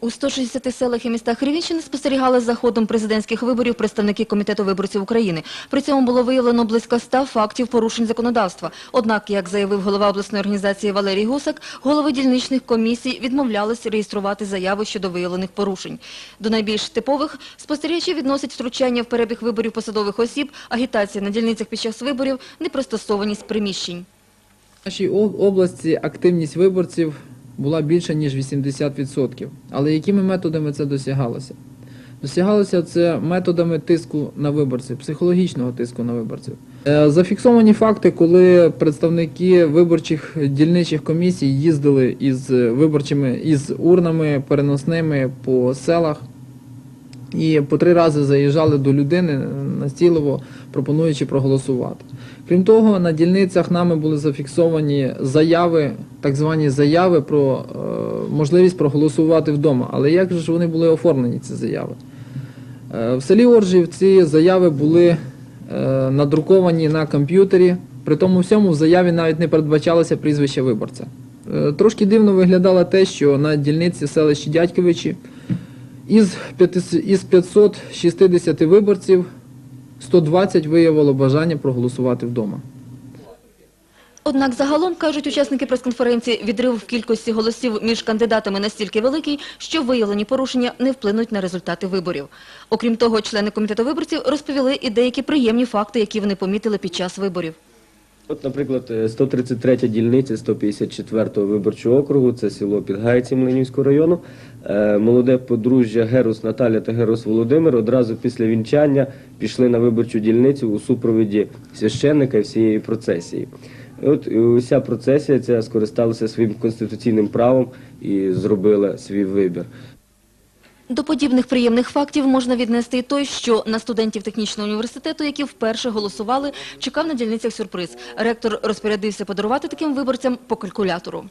У 160 селах і містах Рівненщини спостерігали за ходом президентських виборів представники Комітету виборців України. При цьому було виявлено близько 100 фактів порушень законодавства. Однак, як заявив голова обласної організації Валерій Гусак, голови дільничних комісій відмовлялись реєструвати заяви щодо виявлених порушень. До найбільш типових спостерігачі відносять втручання в перебіг виборів посадових осіб, агітація на дільницях під час виборів, непристосованість приміщень. В нашій області активність виборців була більша, ніж 80%. Але якими методами це досягалося? Досягалося це методами тиску на виборців, психологічного тиску на виборців. Е, Зафіксовані факти, коли представники виборчих дільничих комісій їздили із виборчими із урнами переносними по селах і по три рази заїжджали до людини настійливо, пропонуючи проголосувати. Крім того, на дільницях нами були зафіксовані заяви, так звані заяви про е, можливість проголосувати вдома. Але як же ж вони були оформлені, ці заяви? Е, в селі Оржів ці заяви були е, надруковані на комп'ютері. При тому всьому в заяві навіть не передбачалося прізвище виборця. Е, Трошки дивно виглядало те, що на дільниці селищі Дядьковичі із 560 виборців 120 виявило бажання проголосувати вдома. Однак загалом, кажуть учасники прес-конференції, відрив в кількості голосів між кандидатами настільки великий, що виявлені порушення не вплинуть на результати виборів. Окрім того, члени комітету виборців розповіли і деякі приємні факти, які вони помітили під час виборів. От, наприклад, е, 133 дільниця 154-го виборчого округу, це село Підгайці Млинівського району. Е, Молоде подружжя Герус Наталя та Герус Володимир одразу після вінчання пішли на виборчу дільницю у супровіді священника і всієї процесії. От і уся процесія ця скористалася своїм конституційним правом і зробила свій вибір. До подібних приємних фактів можна віднести і той, що на студентів технічного університету, які вперше голосували, чекав на дільницях сюрприз. Ректор розпорядився подарувати таким виборцям по калькулятору.